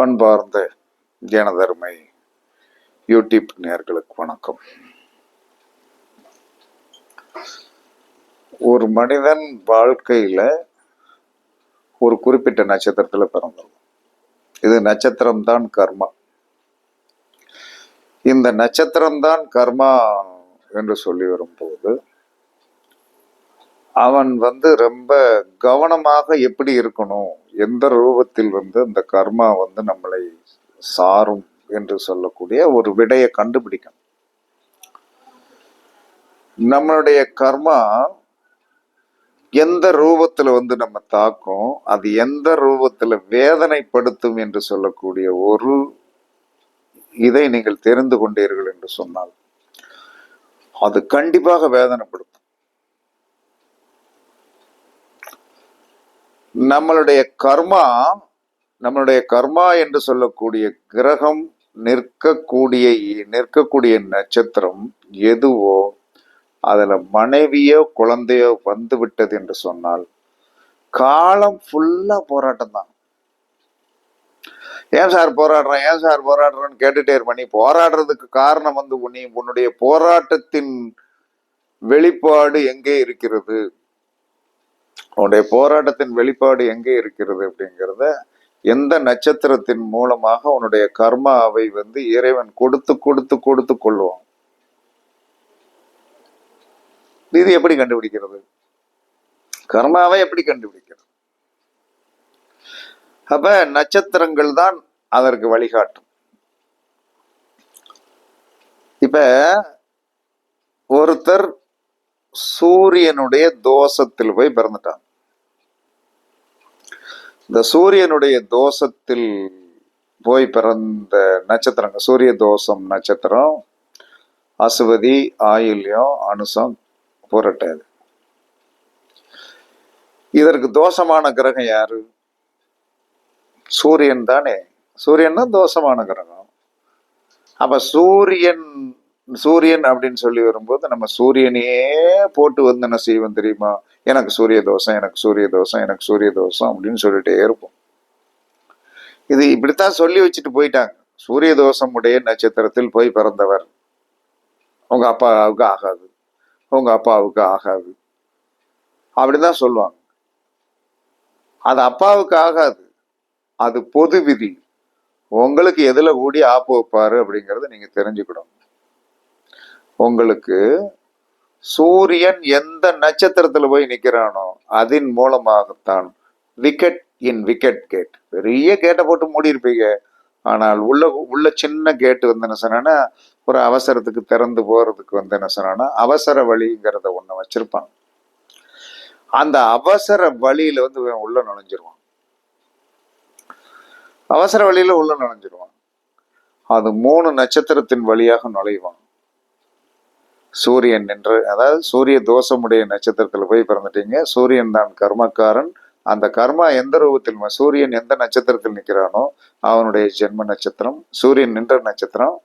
பண்பார்ந்த ஜனதர்மை YouTube நேர்களுக்கு வணக்கம். ஒரு மனிதன் வாழ்க்கையில் ஒரு குறிப்பிட்ட நட்சத்திரத்தில் பிறந்தோம் இது நட்சத்திரம் தான் கர்மா. இந்த நட்சத்திரம் தான் கர்மா என்று சொல்லி வரும்போது அவன் வந்து ரொம்ப கவனமாக எப்படி இருக்கணும் எந்த ரூபத்தில் வந்து அந்த கர்மா வந்து நம்மளை சாரும் என்று சொல்லக்கூடிய ஒரு விடையை கண்டுபிடிக்கணும். நம்மளுடைய கர்மா எந்த ரூபத்துல வந்து நம்ம தாக்கும் அது எந்த ரூபத்துல வேதனைப்படுத்தும் என்று சொல்லக்கூடிய ஒரு இதை நீங்கள் தெரிந்து கொண்டீர்கள் என்று சொன்னால் அது கண்டிப்பாக வேதனைப்படுத்தும். நம்மளுடைய கர்மா நம்மளுடைய கர்மா என்று சொல்லக்கூடிய கிரகம் நிற்கக்கூடிய நிற்கக்கூடிய நட்சத்திரம் எதுவோ அதில் மனைவியோ குழந்தையோ வந்து விட்டது என்று சொன்னால் காலம் ஃபுல்லாக போராட்டம் தான் ஏன் சார் போராடுறேன் ஏன் சார் போராடுறேன்னு கேட்டுட்டே இருப்ப நீ போராடுறதுக்கு காரணம் வந்து உன்னை உன்னுடைய போராட்டத்தின் வெளிப்பாடு எங்கே இருக்கிறது? உன்னுடைய போராட்டத்தின் வெளிப்பாடு எங்கே இருக்கிறது அப்படிங்கிறத எந்த நட்சத்திரத்தின் மூலமாக உன்னுடைய கர்மாவை வந்து இறைவன் கொடுத்து கொடுத்து கொடுத்து கொள்வான். இது எப்படி கண்டுபிடிக்கிறது? கர்மாவை எப்படி கண்டுபிடிக்கிறது? அப்ப நட்சத்திரங்கள் தான் அதற்கு வழிகாட்டும். இப்ப ஒருத்தர் சூரியனுடைய தோஷத்தில் போய் பிறந்துட்டான். இந்த சூரியனுடைய தோஷத்தில் போய் பிறந்த நட்சத்திரங்க சூரிய தோஷம் நட்சத்திரம் அசுவதி ஆயுள்யம் அனுசம் புரட்டாது இதற்கு தோஷமான கிரகம் யாரு? சூரியன் தானே. சூரியன் தான் தோஷமான கிரகம். அப்ப சூரியன் சூரியன் அப்படின்னு சொல்லி வரும்போது நம்ம சூரியனையே போட்டு வந்து என்ன செய்வோம் தெரியுமா? எனக்கு சூரிய தோஷம் எனக்கு சூரிய தோஷம் எனக்கு சூரிய தோஷம் அப்படின்னு சொல்லிட்டே இருப்போம். இது இப்படித்தான் சொல்லி வச்சுட்டு போயிட்டாங்க. சூரிய தோஷம் உடைய நட்சத்திரத்தில் போய் பிறந்தவர். உங்க அப்பாவுக்கு ஆகாது. உங்க அப்பாவுக்கு ஆகாது. அப்படிதான் சொல்லுவாங்க. அது அப்பாவுக்கு ஆகாது. அது பொது விதி. உங்களுக்கு எதுல கூடி ஆப்பு வைப்பாரு அப்படிங்கறத நீங்க தெரிஞ்சுக்கணும். உங்களுக்கு சூரியன் எந்த நட்சத்திரத்தில் போய் நிற்கிறானோ அதன் மூலமாகத்தான் விக்கெட் இன் விக்கெட் கேட். பெரிய கேட்டை போட்டு மூடி இருப்பீங்க ஆனால் உள்ள உள்ள சின்ன கேட்டு வந்து என்ன சொன்னா ஒரு அவசரத்துக்கு திறந்து போகிறதுக்கு வந்து என்ன சொன்னா அவசர வழிங்கிறத ஒன்று வச்சிருப்பான் அந்த அவசர வழியில வந்து உள்ள நுழைஞ்சிருவான். அவசர வழியில உள்ள நுழைஞ்சிருவான். அது மூணு நட்சத்திரத்தின் வழியாக நுழைவான். சூரியன் என்று அதாவது சூரிய தோஷமுடைய நட்சத்திரத்தில் போய் பிறந்துட்டீங்க. சூரியன் தான் கர்மக்காரன். அந்த கர்மா எந்த ரூபத்தில் சூரியன் எந்த நட்சத்திரத்தில் நிற்கிறானோ அவனுடைய ஜென்ம நட்சத்திரம் சூரியன் நின்ற நட்சத்திரம்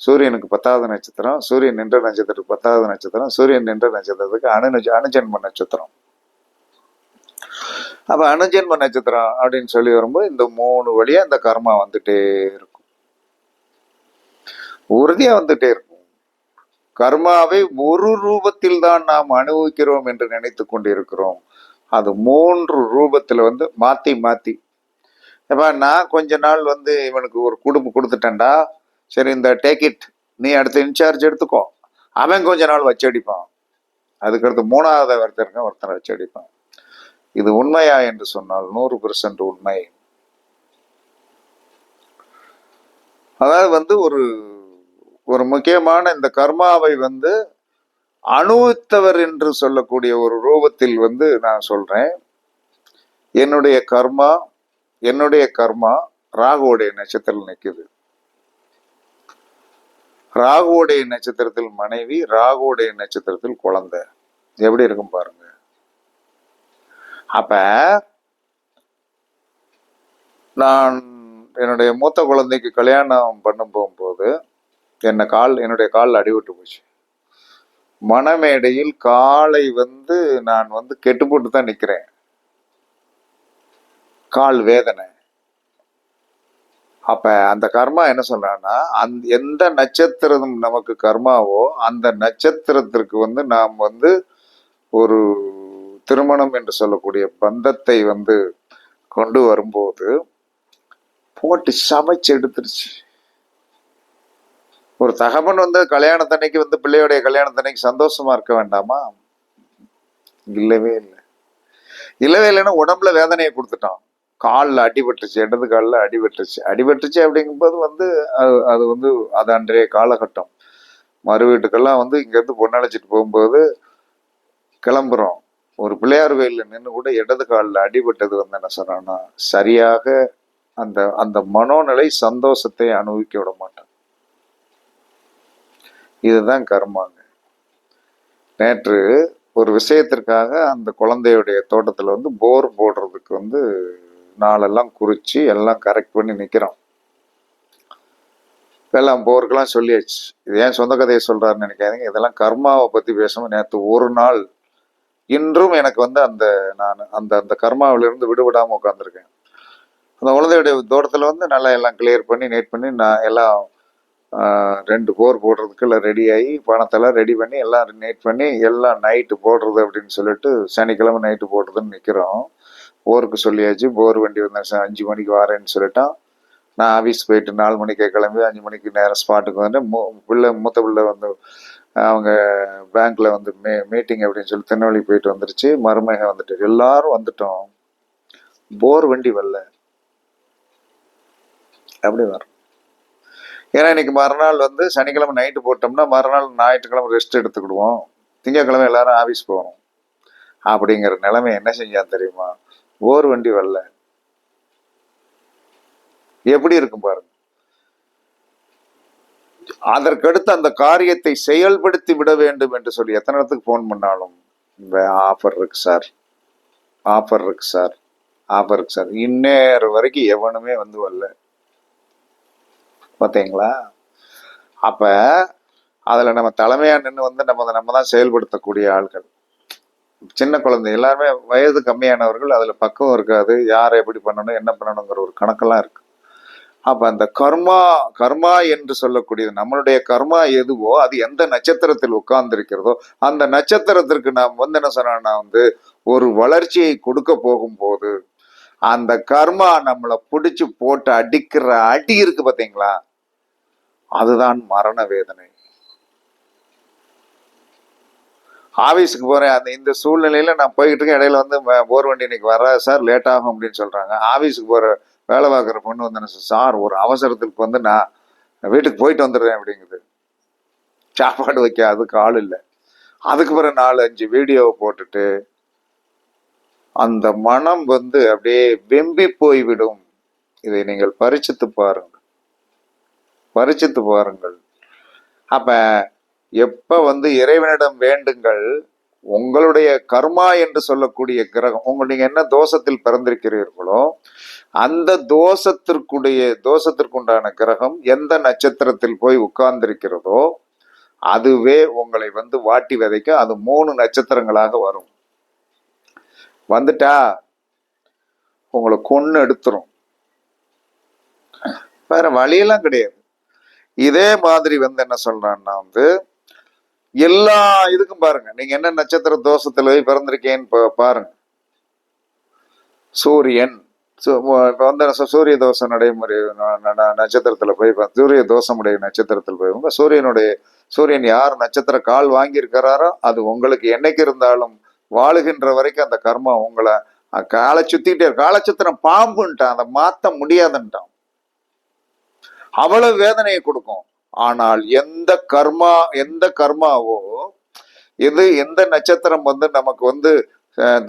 சூரியனுக்கு பத்தாவது நட்சத்திரம் சூரியன் நின்ற நட்சத்திரத்துக்கு பத்தாவது நட்சத்திரம் சூரியன் நின்ற நட்சத்திரத்துக்கு அணு அணுஜென்ம நட்சத்திரம். அப்போ அணுஜென்ம நட்சத்திரம் அப்படின்னு சொல்லி வரும்போது இந்த மூணு வழியாக இந்த கர்மா வந்துட்டே இருக்கும். உறுதியாக வந்துட்டே இருக்கும். கர்மாவை ஒரு ரூபத்தில் தான் நாம் அனுபவிக்கிறோம் என்று நினைத்து கொண்டிருக்கிறோம். அது மூன்று ரூபத்தில் வந்து மாத்தி மாத்தி. இப்போ நான் கொஞ்ச நாள் வந்து இவனுக்கு ஒரு குடும்பம் கொடுத்துட்டேன்டா. சரி இந்த டேக் இட் நீ அடுத்த இன்சார்ஜ் எடுத்துக்கோ. அவன் கொஞ்ச நாள் வச்சடிப்பான் அதுக்கடுத்து மூணாவது ஒருத்தருங்க ஒருத்தனை வச்சடிப்பான் இது உண்மையா என்று சொன்னால் நூறு பெர்சன்ட் உண்மை. அதாவது வந்து ஒரு ஒரு முக்கியமான இந்த கர்மாவை வந்து அனுபவித்தவர் என்று சொல்லக்கூடிய ஒரு ரூபத்தில் வந்து நான் சொல்றேன். என்னுடைய கர்மா என்னுடைய கர்மா ராகுவோடைய நட்சத்திரத்தில் நிற்குது ராகுவோடைய நட்சத்திரத்தில் மனைவி ராகுவோடைய நட்சத்திரத்தில் குழந்தை. எப்படி இருக்கும் பாருங்க. அப்ப நான் என்னுடைய மூத்த குழந்தைக்கு கல்யாணம் பண்ண போகும்போது என்னை கால் என்னுடைய கால் அடிவிட்டு போச்சு. மணமேடையில் காலை வந்து நான் வந்து கெட்டு போட்டு தான் நிற்கிறேன் கால் வேதனை. அப்ப அந்த கர்மா என்ன சொல்றான்னா அந் எந்த நட்சத்திரம் நமக்கு கர்மாவோ அந்த நட்சத்திரத்திற்கு வந்து நாம் வந்து ஒரு திருமணம் என்று சொல்லக்கூடிய பந்தத்தை வந்து கொண்டு வரும்போது போட்டு சமைச்சு எடுத்துருச்சு. ஒரு தகவன் வந்து கல்யாணத்தன்னைக்கு வந்து பிள்ளையோடைய கல்யாணத்தன்னைக்கு சந்தோஷமா இருக்க வேண்டாமா? இல்லவே இல்லை. இல்லவே இல்லைன்னா உடம்புல வேதனையை கொடுத்துட்டான். காலில் அடிபட்டுச்சு இடது காலில் அடிபட்டுச்சு. அடிபட்டுச்சு அப்படிங்கும்போது வந்து அது அது வந்து அது அன்றைய காலகட்டம். மறு வீட்டுக்கெல்லாம் வந்து இங்கேருந்து பொண்ணழைச்சிட்டு போகும்போது கிளம்புறோம். ஒரு பிள்ளையார் கோயிலில் நின்று கூட இடது காலில் அடிபட்டது வந்து என்ன சொன்னான்னா சரியாக அந்த அந்த மனோநிலை சந்தோஷத்தை அனுபவிக்க விட மாட்டான். இதுதான் கர்மாங்க. நேற்று ஒரு விஷயத்திற்காக அந்த குழந்தையுடைய தோட்டத்தில் வந்து போர் போடுறதுக்கு வந்து நாளெல்லாம் குறித்து எல்லாம் கரெக்ட் பண்ணி நிற்கிறோம் எல்லாம் போருக்கெல்லாம் சொல்லியாச்சு. இது ஏன் சொந்த கதையை சொல்கிறாருன்னு நினைக்காதீங்க. இதெல்லாம் கர்மாவை பற்றி பேசணும். நேற்று ஒரு நாள் இன்றும் எனக்கு வந்து அந்த நான் அந்த அந்த கர்மாவிலிருந்து விடுபடாமல் உட்காந்துருக்கேன் அந்த குழந்தையுடைய தோட்டத்தில் வந்து நல்லா எல்லாம் கிளியர் பண்ணி நேட் பண்ணி நான் எல்லாம் ரெண்டு போர் போடுறதுக்குள்ள ரெடி ஆகி பணத்தெல்லாம் ரெடி பண்ணி எல்லாம் நேட் பண்ணி எல்லாம் நைட்டு போடுறது அப்படின்னு சொல்லிட்டு சனிக்கிழமை நைட்டு போடுறதுன்னு நிற்கிறோம் போருக்கு சொல்லியாச்சு போர் வண்டி வந்தேன் ச- அஞ்சு மணிக்கு வரேன்னு சொல்லிட்டான். நான் ஆஃபீஸ் போயிட்டு நாலு மணிக்கே கிளம்பி அஞ்சு மணிக்கு நேரம் ஸ்பாட்டுக்கு வந்து மூ பிள்ளை மூத்த பிள்ளை வந்து அவங்க பேங்க்கில் வந்து மீ மீட்டிங் அப்படின்னு சொல்லி திருநெல்வேலி போயிட்டு வந்துருச்சு. மருமகன் வந்துட்டு எல்லாரும் வந்துட்டோம். போர் வண்டி வரல. அப்படி வரும் ஏன்னா இன்னைக்கு மறுநாள் வந்து சனிக்கிழமை நைட்டு போட்டோம்னா மறுநாள் ஞாயிற்றுக்கிழமை ரெஸ்ட் எடுத்துக்கிடுவோம். திங்கக்கிழமை எல்லாரும் ஆஃபீஸ் போகணும். அப்படிங்கிற நிலைமை என்ன செஞ்சான் தெரியுமா? ஓர் வண்டி வரல. எப்படி இருக்கும் பாருங்க. அதற்கடுத்து அந்த காரியத்தை செயல்படுத்தி விட வேண்டும் என்று சொல்லி எத்தனை இடத்துக்கு ஃபோன் பண்ணாலும் இந்த ஆஃபர் இருக்கு சார் ஆஃபர் இருக்கு சார் ஆஃபர் இருக்கு சார் இந்நேரம் வரைக்கும் எவனுமே வந்து வரல. பார்த்தீங்களா அப்போ அதில் நம்ம தலைமையாக நின்று வந்து நம்ம நம்ம தான் செயல்படுத்தக்கூடிய ஆட்கள் சின்ன குழந்தை எல்லாருமே வயது கம்மியானவர்கள் அதில் பக்குவம் இருக்காது யாரை எப்படி பண்ணணும் என்ன பண்ணணுங்கிற ஒரு கணக்கெல்லாம் இருக்கு. அப்போ அந்த கர்மா கர்மா என்று சொல்லக்கூடியது நம்மளுடைய கர்மா எதுவோ அது எந்த நட்சத்திரத்தில் உட்கார்ந்துருக்கிறதோ அந்த நட்சத்திரத்திற்கு நாம் வந்து என்ன சொன்னா வந்து ஒரு வளர்ச்சியை கொடுக்க போகும்போது அந்த கர்மா நம்மளை பிடிச்சி போட்டு அடிக்கிற அடி இருக்கு பார்த்தீங்களா அதுதான் மரண வேதனை. ஆபீஸுக்கு போகிறேன் அந்த இந்த சூழ்நிலையில் நான் போய்கிட்டு இருக்கேன் இடையில வந்து ம- போர் வண்டி இன்னைக்கு வராது சார் லேட் ஆகும் அப்படின்னு சொல்கிறாங்க ஆஃபீஸுக்கு போகிற வேலை பார்க்குற பொண்ணு வந்து சார் ஒரு அவசரத்துக்கு வந்து நான் வீட்டுக்கு போயிட்டு வந்துடுறேன் அப்படிங்குது. சாப்பாடு வைக்க அதுக்கு ஆள் இல்லை. அதுக்கு பிறகு நாலு அஞ்சு வீடியோவை போட்டுட்டு அந்த மனம் வந்து அப்படியே வெம்பி போய்விடும். இதை நீங்கள் பரிச்சித்து பாருங்கள். பரிச்சித்து பாருங்கள் அப்ப எப்ப வந்து இறைவனிடம் வேண்டுங்கள் உங்களுடைய கர்மா என்று சொல்லக்கூடிய கிரகம் உங்க நீங்க என்ன தோஷத்தில் பிறந்திருக்கிறீர்களோ அந்த தோஷத்திற்குடைய தோஷத்திற்குண்டான கிரகம் எந்த நட்சத்திரத்தில் போய் உட்கார்ந்திருக்கிறதோ அதுவே உங்களை வந்து வாட்டி விதைக்க அது மூணு நட்சத்திரங்களாக வரும். வந்துட்டா உங்களை கொன்னு எடுத்துரும். வேற வழியெல்லாம் கிடையாது. இதே மாதிரி வந்து என்ன சொல்றான்னா வந்து எல்லா இதுக்கும் பாருங்க. நீங்க என்ன நட்சத்திர தோஷத்துல போய் பிறந்திருக்கேன்னு பா- பாருங்க. சூரியன் இப்போ வந்து சூரிய தோஷ நடைமுறை நட்சத்திரத்தில் போய் சூரிய தோஷமுடைய நட்சத்திரத்தில் போய் உங்க சூரியனுடைய சூரியன் யார் நட்சத்திர கால் வாங்கியிருக்கிறாரோ அது உங்களுக்கு என்னைக்கு இருந்தாலும் வாழுகின்ற வரைக்கும் அந்த கர்மா உங்களை காலை சுத்திக்கிட்டே இருக்கு. காலை சுத்தின பாம்புன்ட்டான். அதை மாற்ற முடியாதுன்ட்டான். அவ்வளவு வேதனையை கொடுக்கும். ஆனால் எந்த கர்மா எந்த கர்மாவோ எது எந்த நட்சத்திரம் வந்து நமக்கு வந்து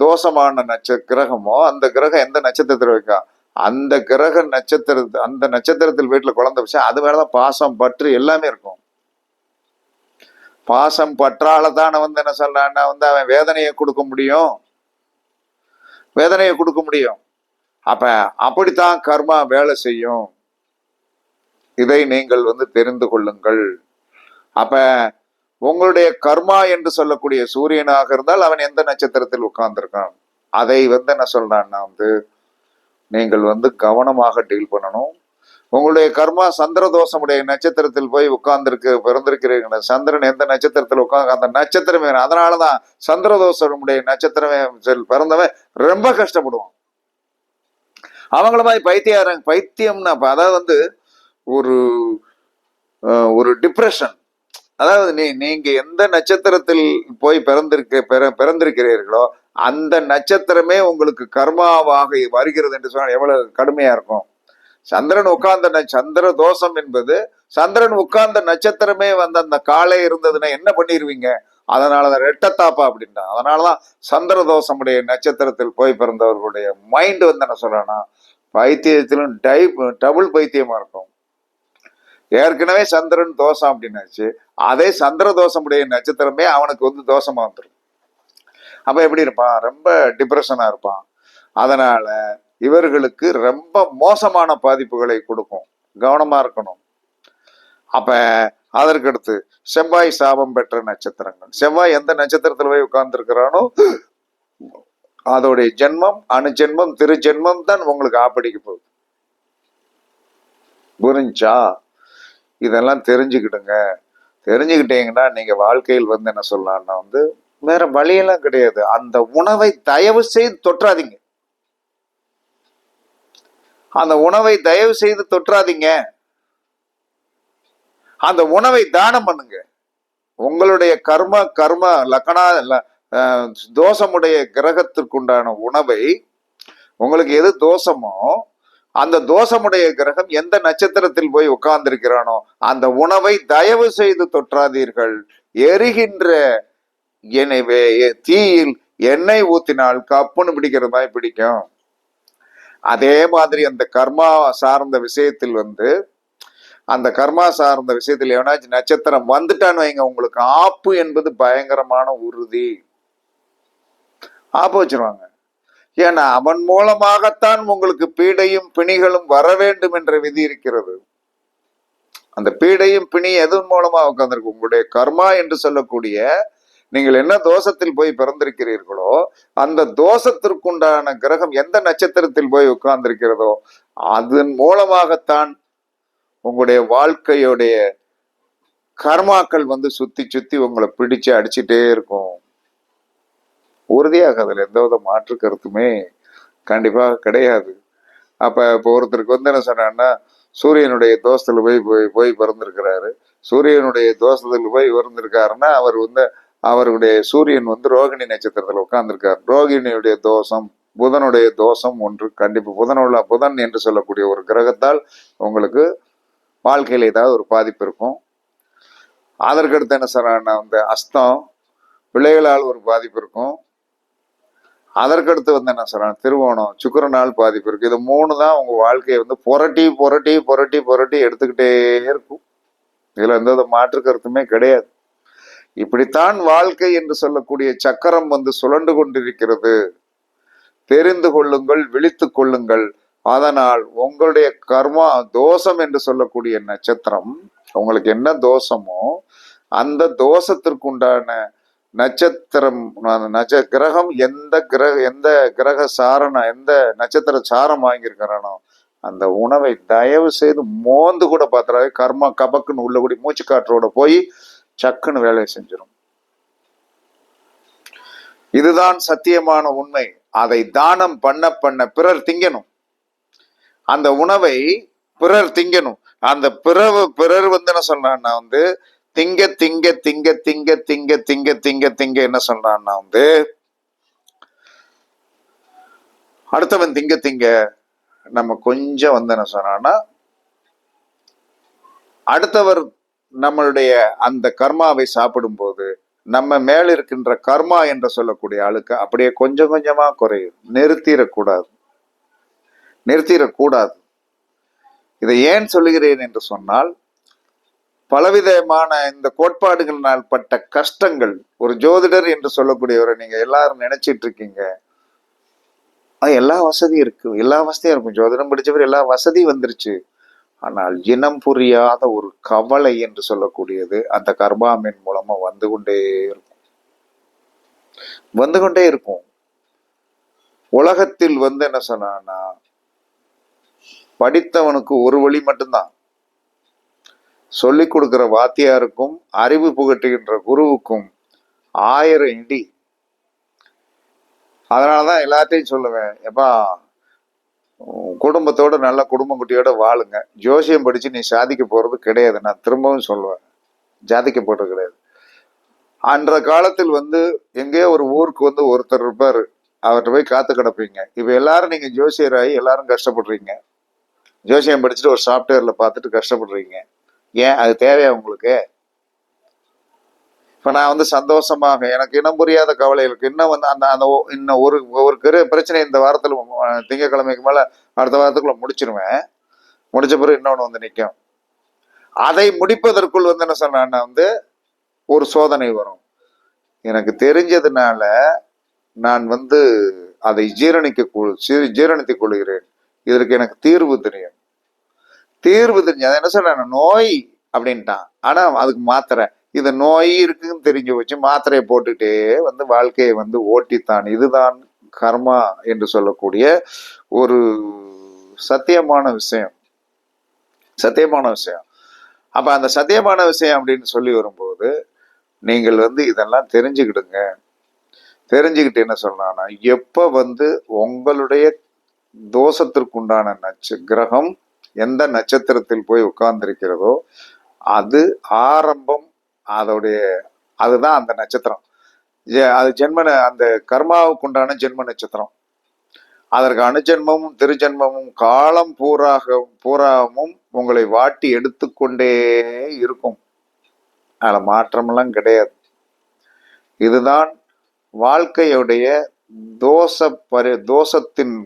தோஷமான நட்ச கிரகமோ அந்த கிரகம் எந்த நட்சத்திரத்தில் வைக்கா அந்த கிரக நட்சத்திர அந்த நட்சத்திரத்தில் வீட்டில் குழந்தை வச்சா அது மேலதான் பாசம் பற்று எல்லாமே இருக்கும். பாசம் பற்றால தானே வந்து என்ன சொல்றான்னா வந்து அவன் வேதனையை கொடுக்க முடியும். வேதனையை கொடுக்க முடியும். அப்ப அப்படித்தான் கர்மா வேலை செய்யும். இதை நீங்கள் வந்து தெரிந்து கொள்ளுங்கள். அப்ப உங்களுடைய கர்மா என்று சொல்லக்கூடிய சூரியனாக இருந்தால் அவன் எந்த நட்சத்திரத்தில் உட்கார்ந்திருக்கான்? அதை வந்து என்ன சொல்றான்னா வந்து நீங்கள் வந்து கவனமாக டீல் பண்ணணும். உங்களுடைய கர்மா சந்திர தோஷமுடைய நட்சத்திரத்தில் போய் உட்கார்ந்துருக்கு பிறந்திருக்கிறீங்க சந்திரன் எந்த நட்சத்திரத்தில் உட்கார்ந்து அந்த நட்சத்திரமே அதனாலதான் சந்திர தோஷமுடைய நட்சத்திரமே செல் பிறந்தவன் ரொம்ப கஷ்டப்படுவான். அவங்கள மாதிரி பைத்தியாரங்க பைத்தியம்னா அதாவது வந்து ஒரு ஒரு டிப்ரெஷன் அதாவது நீ நீங்க எந்த நட்சத்திரத்தில் போய் பிறந்திருக்க பிற பிறந்திருக்கிறீர்களோ அந்த நட்சத்திரமே உங்களுக்கு கர்மாவாக வருகிறது என்று சொன்னால் எவ்வளவு கடுமையா இருக்கும். சந்திரன் உட்கார்ந்த சந்திர தோஷம் என்பது சந்திரன் உட்கார்ந்த நட்சத்திரமே வந்து அந்த காலை இருந்ததுன்னா என்ன பண்ணிருவீங்க? அதனாலதான் ரெட்டத்தாப்பா அப்படின்ட்டா அதனாலதான் சந்திர தோஷமுடைய நட்சத்திரத்தில் போய் பிறந்தவர்களுடைய மைண்ட் வந்து என்ன சொல்றேன்னா பைத்தியத்திலும் டைப் டபுள் பைத்தியமா இருக்கும். ஏற்கனவே சந்திரன் தோஷம் அப்படின்னாச்சு. அதே சந்திர தோஷமுடைய நட்சத்திரமே அவனுக்கு வந்து தோஷமா வந்துடும் அப்ப எப்படி இருப்பான்? ரொம்ப டிப்ரெஷனா இருப்பான். அதனால இவர்களுக்கு ரொம்ப மோசமான பாதிப்புகளை கொடுக்கும். கவனமா இருக்கணும். அப்ப அதற்கடுத்து செவ்வாய் சாபம் பெற்ற நட்சத்திரங்கள். செவ்வாய் எந்த நட்சத்திரத்துல போய் உட்கார்ந்துருக்கிறானோ அதோடைய ஜென்மம் அணுஜென்மம் திருஜென்மம் தான் உங்களுக்கு ஆப்படிக்க போகுது. புரிஞ்சா? இதெல்லாம் தெரிஞ்சுக்கிடுங்க. தெரிஞ்சுக்கிட்டீங்கன்னா நீங்க வாழ்க்கையில் வந்து என்ன சொல்லலாம்னா வந்து வேற வழியெல்லாம் கிடையாது. அந்த உணவை தயவு செய்து தொற்றாதீங்க. அந்த உணவை தயவு செய்து தொற்றாதீங்க. அந்த உணவை தானம் பண்ணுங்க. உங்களுடைய கர்ம கர்ம லக்கணா தோஷமுடைய கிரகத்திற்குண்டான உணவை உங்களுக்கு எது தோஷமோ அந்த தோஷமுடைய கிரகம் எந்த நட்சத்திரத்தில் போய் உட்கார்ந்திருக்கிறானோ அந்த உணவை தயவு செய்து தொற்றாதீர்கள். எரிகின்ற எனவே தீயில் எண்ணெய் ஊத்தினால் கப்புன்னு பிடிக்கிறது மாதிரி பிடிக்கும். அதே மாதிரி அந்த கர்மா சார்ந்த விஷயத்தில் வந்து அந்த கர்மா சார்ந்த விஷயத்தில் எவனாச்சும் நட்சத்திரம் வந்துட்டான்னு வைங்க உங்களுக்கு ஆப்பு என்பது பயங்கரமான உறுதி. ஆப்பு வச்சிருவாங்க. ஏன்னா அவன் மூலமாகத்தான் உங்களுக்கு பீடையும் பிணிகளும் வர வேண்டும் என்ற விதி இருக்கிறது. அந்த பீடையும் பிணி எதன் மூலமா உட்கார்ந்துருக்கு? உங்களுடைய கர்மா என்று சொல்லக்கூடிய நீங்கள் என்ன தோஷத்தில் போய் பிறந்திருக்கிறீர்களோ அந்த தோஷத்திற்குண்டான கிரகம் எந்த நட்சத்திரத்தில் போய் உட்கார்ந்திருக்கிறதோ அதன் மூலமாகத்தான் உங்களுடைய வாழ்க்கையுடைய கர்மாக்கள் வந்து சுத்தி சுத்தி உங்களை பிடிச்சு அடிச்சுட்டே இருக்கும். உறுதியாக அதில் எந்த வித மாற்று கருத்துமே கண்டிப்பாக கிடையாது. அப்போ இப்போ ஒருத்தருக்கு வந்து என்ன சொன்னான்னா சூரியனுடைய தோஷத்தில் போய் போய் போய் பிறந்திருக்கிறாரு. சூரியனுடைய தோஷத்தில் போய் பிறந்திருக்காருன்னா அவர் வந்து அவருடைய சூரியன் வந்து ரோகிணி நட்சத்திரத்தில் உட்கார்ந்திருக்காரு. ரோகிணியுடைய தோஷம் புதனுடைய தோஷம் ஒன்று கண்டிப்பாக புதனுள்ள புதன் என்று சொல்லக்கூடிய ஒரு கிரகத்தால் உங்களுக்கு வாழ்க்கையில் ஏதாவது ஒரு பாதிப்பு இருக்கும். அதற்கடுத்து என்ன சொல்றாங்கன்னா வந்து அஸ்தம் பிள்ளைகளால் ஒரு பாதிப்பு இருக்கும். அதற்கடுத்து வந்து என்ன சொல்கிறாங்க திருவோணம் சுக்கிரனால் பாதிப்பு இருக்குது இது மூணு தான் உங்கள் வாழ்க்கையை வந்து புரட்டி புரட்டி புரட்டி புரட்டி எடுத்துக்கிட்டே இருக்கும். இதில் எந்த வித மாற்று கருத்துமே கிடையாது. இப்படித்தான் வாழ்க்கை என்று சொல்லக்கூடிய சக்கரம் வந்து சுழண்டு கொண்டிருக்கிறது. தெரிந்து கொள்ளுங்கள் விழித்து கொள்ளுங்கள். அதனால் உங்களுடைய கர்மா தோஷம் என்று சொல்லக்கூடிய நட்சத்திரம் உங்களுக்கு என்ன தோஷமோ அந்த தோஷத்திற்குண்டான நட்சத்திரம் நட்ச கிரகம் எந்த கிரக எந்த கிரக சாரண எந்த நட்சத்திர சாரம் வாங்கியிருக்கிறானோ அந்த உணவை தயவு செய்து மோந்து கூட பார்த்துறாரு கர்மா கபக்குன்னு உள்ள கூடி மூச்சு காற்றோட போய் சக்குன்னு வேலையை செஞ்சிடும் இதுதான் சத்தியமான உண்மை. அதை தானம் பண்ண பண்ண பிறர் திங்கணும். அந்த உணவை பிறர் திங்கணும். அந்த பிறவு பிறர் வந்து என்ன சொல்றான்னா வந்து திங்க திங்க திங்க திங்க திங்க திங்க திங்க திங்க என்ன சொல்றான்னா வந்து அடுத்தவன் திங்க திங்க நம்ம கொஞ்சம் வந்து என்ன சொன்னான்னா அடுத்தவர் நம்மளுடைய அந்த கர்மாவை சாப்பிடும்போது நம்ம மேல இருக்கின்ற கர்மா என்று சொல்லக்கூடிய ஆளுக்கு அப்படியே கொஞ்சம் கொஞ்சமா குறையும். நிறுத்திடக்கூடாது. நிறுத்திடக்கூடாது. இதை ஏன் சொல்லுகிறேன் என்று சொன்னால் பலவிதமான இந்த கோட்பாடுகளினால் பட்ட கஷ்டங்கள் ஒரு ஜோதிடர் என்று சொல்லக்கூடியவரை நீங்க எல்லாரும் நினைச்சிட்டு இருக்கீங்க அது எல்லா வசதியும் இருக்கு எல்லா வசதியும் இருக்கும். ஜோதிடம் படிச்சவர் எல்லா வசதியும் வந்துருச்சு. ஆனால் இனம் புரியாத ஒரு கவலை என்று சொல்லக்கூடியது அந்த கர்மாமின் மூலமா வந்து கொண்டே இருக்கும். வந்து கொண்டே இருக்கும். உலகத்தில் வந்து என்ன சொன்னான்னா படித்தவனுக்கு ஒரு வழி மட்டும்தான். சொல்லிக் கொடுக்குற வாத்தியாருக்கும் அறிவு புகட்டுகின்ற குருவுக்கும் ஆயிரம் இடி. அதனாலதான் எல்லாத்தையும் சொல்லுவேன். எப்பா குடும்பத்தோட நல்ல குடும்பம் குட்டியோட வாழுங்க. ஜோசியம் படிச்சு நீ சாதிக்க போறது கிடையாது. நான் திரும்பவும் சொல்லுவேன். ஜாதிக்க போறது கிடையாது. அன்ற காலத்தில் வந்து எங்கேயோ ஒரு ஊருக்கு வந்து ஒருத்தர் இருப்பாரு. அவர்கிட்ட போய் காத்து கிடப்பீங்க. இப்ப எல்லாரும் நீங்க ஜோசியராகி எல்லாரும் கஷ்டப்படுறீங்க. ஜோசியம் படிச்சுட்டு ஒரு சாஃப்ட்வேரில் பார்த்துட்டு கஷ்டப்படுறீங்க. ஏன்? அது தேவையா உங்களுக்கு? இப்ப நான் வந்து சந்தோஷமாக எனக்கு இனம் புரியாத கவலைகளுக்கு இன்னும் வந்து அந்த அந்த இன்னும் ஒரு ஒரு பெரிய பிரச்சனை இந்த வாரத்தில் திங்கக்கிழமைக்கு மேலே மேல அடுத்த வாரத்துக்குள்ள முடிச்சிருவேன். முடிச்ச பிறகு இன்னொன்று வந்து நிற்கும் அதை முடிப்பதற்குள் வந்து என்ன சொன்னா வந்து ஒரு சோதனை வரும். எனக்கு தெரிஞ்சதுனால நான் வந்து அதை ஜீரணிக்க கொள்- ஜீரணித்துக் கொள்கிறேன். இதற்கு எனக்கு தீர்வு தெரியும். தீர்வு தெரிஞ்சு அதை என்ன சொல்றேன் நோய் அப்படின்ட்டான். ஆனா அதுக்கு மாத்திரை. இது நோய் இருக்குன்னு தெரிஞ்சு வச்சு மாத்திரையை போட்டுட்டே வந்து வாழ்க்கையை வந்து ஓட்டித்தான். இதுதான் கர்மா என்று சொல்லக்கூடிய ஒரு சத்தியமான விஷயம். சத்தியமான விஷயம். அப்ப அந்த சத்தியமான விஷயம் அப்படின்னு சொல்லி வரும்போது நீங்கள் வந்து இதெல்லாம் தெரிஞ்சுக்கிடுங்க. தெரிஞ்சுக்கிட்டு என்ன சொல்லலாம்னா எப்ப வந்து உங்களுடைய தோஷத்திற்குண்டான நச்சு கிரகம் எந்த நட்சத்திரத்தில் போய் உட்கார்ந்திருக்கிறதோ அது ஆரம்பம் அதோடைய அதுதான் அந்த நட்சத்திரம். அது ஜென்ம அந்த அந்த கர்மாவுக்குண்டான ஜென்ம நட்சத்திரம். அதற்கு அணுஜென்மமும் திருஜென்மமும் காலம் பூராக பூராவும் உங்களை வாட்டி எடுத்துக்கொண்டே இருக்கும். அதில் மாற்றமெல்லாம் கிடையாது. இதுதான் வாழ்க்கையுடைய தோஷ பரி தோஷத்தின்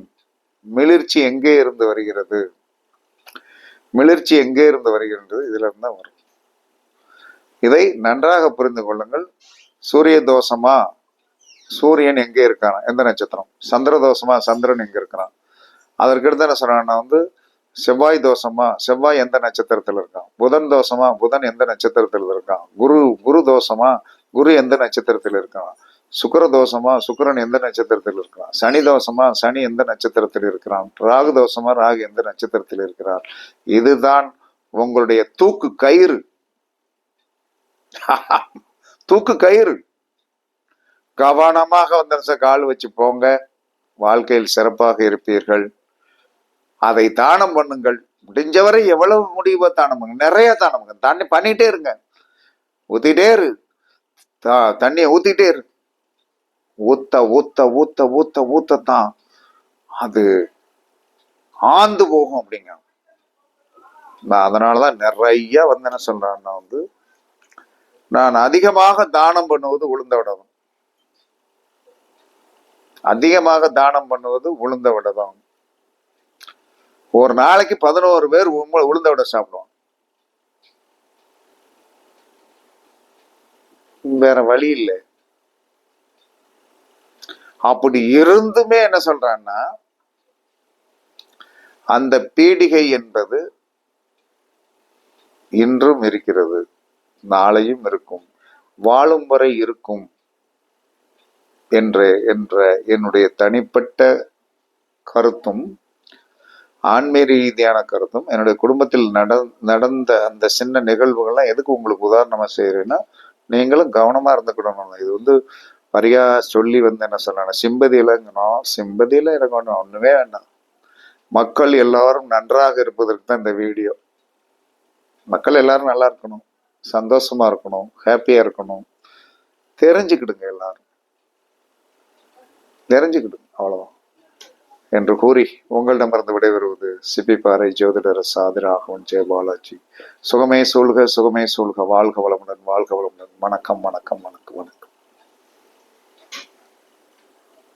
மிளிர்ச்சி எங்கே இருந்து வருகிறது? மிளர்ச்சி எங்கே இருந்து வருகின்றது இதுல இருந்து தான் வரும். இதை நன்றாக புரிந்து கொள்ளுங்கள். சூரிய தோஷமா? சூரியன் எங்கே இருக்கான்? எந்த நட்சத்திரம்? சந்திர தோஷமா? சந்திரன் எங்க இருக்கிறான்? அதற்கடுத்து என்ன சொல்றான்னா வந்து செவ்வாய் தோஷமா? செவ்வாய் எந்த நட்சத்திரத்தில் இருக்கான்? புதன் தோஷமா? புதன் எந்த நட்சத்திரத்தில் இருக்கான்? குரு குரு தோஷமா? குரு எந்த நட்சத்திரத்தில் இருக்கான்? சுக்கரதோஷமா தோஷமா சுக்கிரன் எந்த நட்சத்திரத்தில் இருக்கிறான்? சனி தோஷமா சனி எந்த நட்சத்திரத்தில் இருக்கிறான்? ராகு தோஷமா ராகு எந்த நட்சத்திரத்தில் இருக்கிறார்? இதுதான் உங்களுடைய தூக்கு கயிறு. தூக்கு கயிறு. கவனமாக வந்து கால் வச்சு போங்க. வாழ்க்கையில் சிறப்பாக இருப்பீர்கள். அதை தானம் பண்ணுங்கள். முடிஞ்சவரை எவ்வளவு முடியுமோ தானம் பண்ணுங்க. நிறைய தானம் பண்ணுங்க. தண்ணி பண்ணிட்டே இருங்க. ஊத்திட்டே இரு. தண்ணியை ஊத்திட்டே இரு. ஊத்த ஊத்த ஊத்த ஊத்த ஊத்தத்தான் அது ஆந்து போகும் அப்படிங்க. நான் அதனாலதான் நிறைய வந்து என்ன சொல்றேன்னா வந்து நான் அதிகமாக தானம் பண்ணுவது உளுந்த விடவும் அதிகமாக தானம் பண்ணுவது உளுந்த விட தான். ஒரு நாளைக்கு பதினோரு பேர் உளுந்த விட சாப்பிடுவோம் வேற வழி இல்லை. அப்படி இருந்துமே என்ன சொல்றான்னா அந்த பீடிகை என்பது இன்றும் இருக்கிறது நாளையும் இருக்கும் வாழும் வரை இருக்கும் என்ற என்ற என்னுடைய தனிப்பட்ட கருத்தும் ஆன்மீக ரீதியான கருத்தும் என்னுடைய குடும்பத்தில் நட நடந்த அந்த சின்ன நிகழ்வுகள்லாம் எதுக்கு உங்களுக்கு உதாரணமா செய்கிறேன்னா நீங்களும் கவனமா இருந்துக்கிடணும் இது வந்து வரியா சொல்லி வந்து என்ன சொல்லணும் சிம்பதி சிம்பதியில் இறங்கணும் ஒன்றுமே வேண்டாம். மக்கள் எல்லாரும் நன்றாக இருப்பதற்கு தான் இந்த வீடியோ. மக்கள் எல்லாரும் நல்லா இருக்கணும் சந்தோஷமா இருக்கணும் ஹாப்பியாக இருக்கணும். தெரிஞ்சுக்கிடுங்க எல்லாரும். தெரிஞ்சுக்கிடுங்க அவ்வளோதான் என்று கூறி உங்களிடமிருந்து விடைபெறுவது சிபி பாறை ஜோதிடர் சாதிராகவன் ஜெயபாலாஜி சுகமே சூழ்க சுகமே சூழ்க. வாழ்க வளமுடன் வாழ்க வளமுடன். வணக்கம் வணக்கம் வணக்கம்.